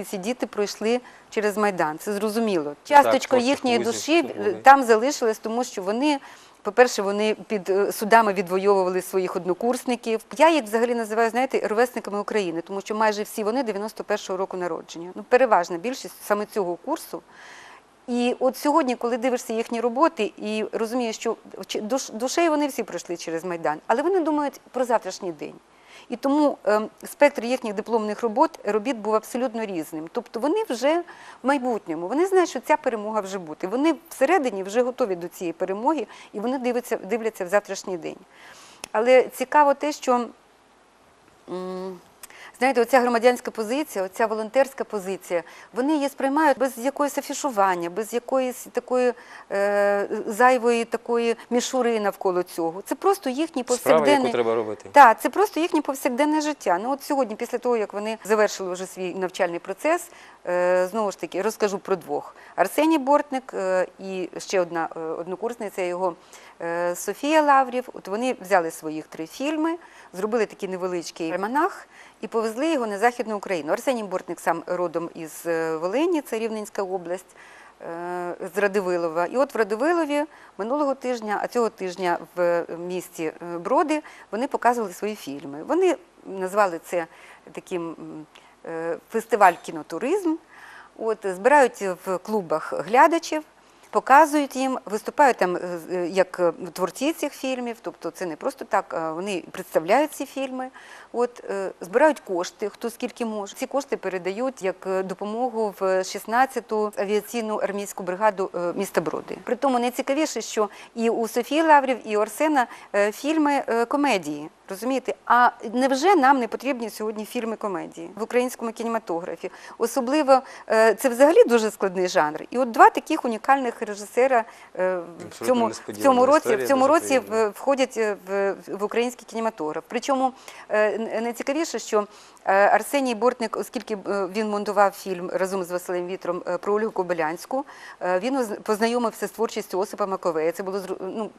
всі ці діти пройшли через Майдан. Це зрозуміло. Часточка їхньої душі е, там залишилась, тому що вони. По-перше, вони під е, судами відвоювали своїх однокурсників. Я їх взагалі називаю, знаєте, ровесниками України, тому що майже всі вони 91-го року народження. Ну, переважна більшість саме цього курсу. І от сьогодні, коли дивишся їхні роботи і розумієш, що душ- душею вони всі пройшли через Майдан, але вони думають про завтрашній день. І тому ем, спектр їхніх дипломних робот робіт був абсолютно різним. Тобто вони вже в майбутньому, вони знають, що ця перемога вже буде. Вони всередині вже готові до цієї перемоги, і вони дивляться, дивляться в завтрашній день. Але цікаво те, що Знаєте, оця громадянська позиція, оця волонтерська позиція, вони її сприймають без якоїсь афішування, без якоїсь такої е, зайвої такої мішури навколо цього. Це просто Справа, яку треба робити. Так, це просто їхнє повсякденне життя. Ну от сьогодні, після того, як вони завершили вже свій навчальний процес, е, знову ж таки розкажу про двох: Арсеній Бортник е, і ще одна е, однокурсниця його е, Софія Лаврів. От вони взяли своїх три фільми, зробили такий невеличкий альманах і повезли його на Західну Україну. Арсеній Бортник сам родом із е, Волині, це Рівненська область. е, З Радивилова. І от в Радивилові минулого тижня, а цього тижня в місті е, Броди вони показували свої фільми. Вони назвали це таким фестиваль кінотуризм. От, збирають в клубах глядачів, показують їм, виступають там е, е, як е, творці цих фільмів, тобто це не просто так, вони представляють ці фільми, от, збирають кошти, хто скільки може. Ці кошти передають як допомогу в 16-ту авіаційну армійську бригаду міста Броди. При тому найцікавіше, що і у Софії Лаврів, і у Арсена фільми комедії. Розумієте, а невже нам не потрібні сьогодні фільми комедії в українському кінематографі? Особливо це взагалі дуже складний жанр. І от два таких унікальних режисера е, в цьому, в цьому році, в цьому році входять е, в, в український кінематограф. Причому е, найцікавіше, що е, Арсеній Бортник, оскільки він монтував фільм разом з Василем Вітром про Ольгу Кобилянську, він познайомився з творчістю Осипа Маковея. Це було ну,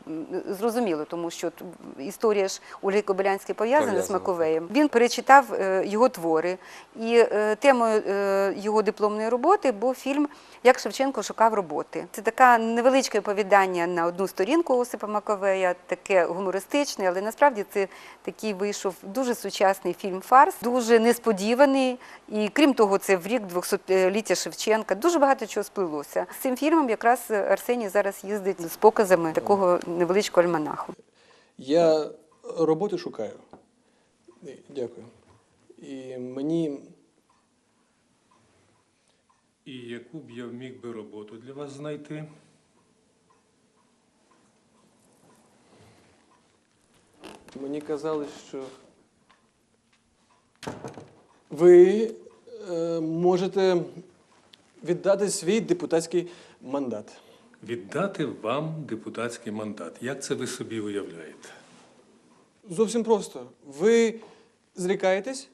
зрозуміло, тому що історія ж Ольги Кобилянської пов'язана з Маковеєм. Він перечитав його твори, і темою його дипломної роботи був фільм Як Шевченко шукав роботи. Це така невеличке оповідання на одну сторінку Осипа Маковея, таке гумористичне, але насправді це такий вийшов дуже сучасний фільм Фарс, дуже несподіваний. І крім того, це в рік 200-ліття Шевченка. Дуже багато чого сплилося. З цим фільмом якраз Арсеній зараз їздить з показами такого невеличкого альманаху. Я роботи шукаю. Дякую. І мені І яку б я міг би роботу для вас знайти? Мені казали, що ви е, можете віддати свій депутатський мандат. Віддати вам депутатський мандат. Як це ви собі уявляєте? Зовсім просто. Ви зрікаєтесь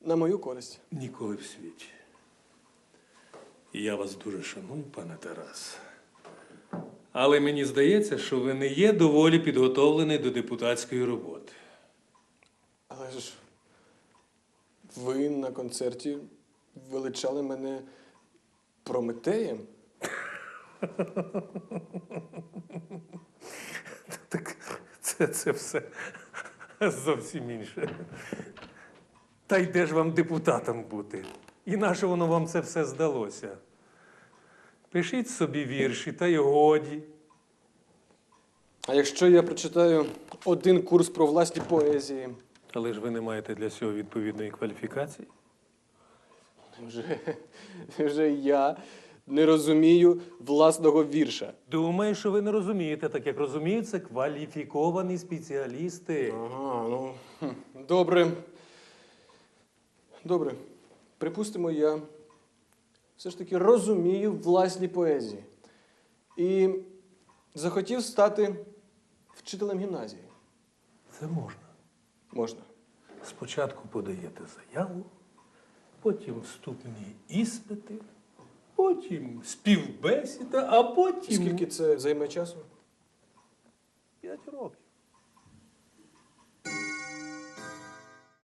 на мою користь. Ніколи в світі. І я вас дуже шаную, пане Тарас. Але мені здається, що ви не є доволі підготовлений до депутатської роботи. Але ж ви на концерті величали мене Прометеєм. Так це, це все зовсім інше. Та й де ж вам депутатом бути? І на що воно вам це все здалося? Пишіть собі вірші, та й годі. А якщо я прочитаю один курс про власні поезії, Але ж ви не маєте для цього відповідної кваліфікації. вже, вже я не розумію власного вірша. Думаю, що ви не розумієте, так як розуміють це кваліфіковані спеціалісти. Ага, ну добре. Добре. Припустимо, я все ж таки розумію власні поезії. І захотів стати вчителем гімназії. Це можна. Можна. Спочатку подаєте заяву, потім вступні іспити, потім співбесіда, а потім. Скільки це займе часу? П'ять років.